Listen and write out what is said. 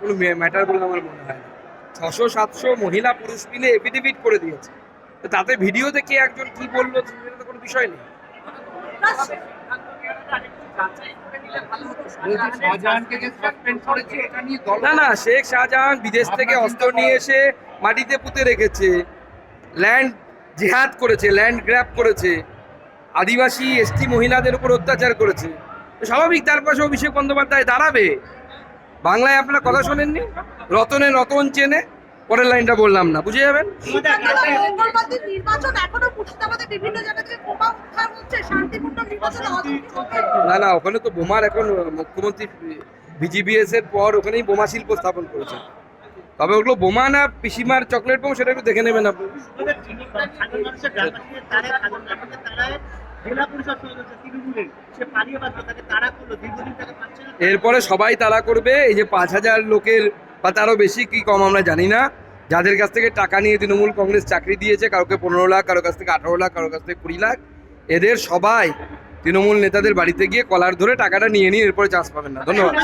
কোনো ম্যাটার বলে আমার মনে হয় না। ছশো সাতশো মহিলা পুরুষ মিলে এফিডেভিট করে দিয়েছে। তো তাতে ভিডিওতে কে একজন কি বলল সেটা তো কোনো বিষয় নেই। না না শেখ শাহজাহান বিদেশ থেকে অস্ত্র নিয়ে এসে মাটিতে পুঁতে রেখেছে। ল্যান্ড জিহাদ করেছে ল্যান্ড গ্র্যাব করেছে। আদিবাসী এসটি মহিলাদের উপর অত্যাচার করেছে। স্বাভাবিক তার পাশে অভিষেক বন্দ্যোপাধ্যায় দাঁড়াবে। বাংলায় আপনারা কথা শোনেননি? রতনে রতন চেনে পরের লাইনটা বললাম না বুঝে যাবেন? না না ওখানে তো বোমার এখন মুখ্যমন্ত্রী বিজিবিএস এর পর ওখানেই বোমা শিল্প স্থাপন করেছে। তবে ওগুলো বোমা না পিসিমার চকলেট বোম সেটা একটু দেখে নেবেন আপনি। সাধারণ মানুষের গ্রামবাসীদের তারায় সাধারণ নাগরিকের তারায় জেলা পরিষদ তৃণমূলের সে পালিয়ে বাঁচলো তাকে তারা করল দীর্ঘদিন তাকে পাচ্ছে না। এরপরে সবাই তারা করবে এই যে পাঁচ হাজার লোকের বা তারও বেশি কি কম আমরা জানি না। যাদের কাছ থেকে টাকা নিয়ে তৃণমূল কংগ্রেস চাকরি দিয়েছে কারোকে পনেরো লাখ কারও কাছ থেকে আঠারো লাখ কারও কাছ থেকে কুড়ি লাখ এদের সবাই তৃণমূল নেতাদের বাড়িতে গিয়ে কলার ধরে টাকাটা নিয়ে নিয়ে এরপরে চাষ পাবেন না। ধন্যবাদ।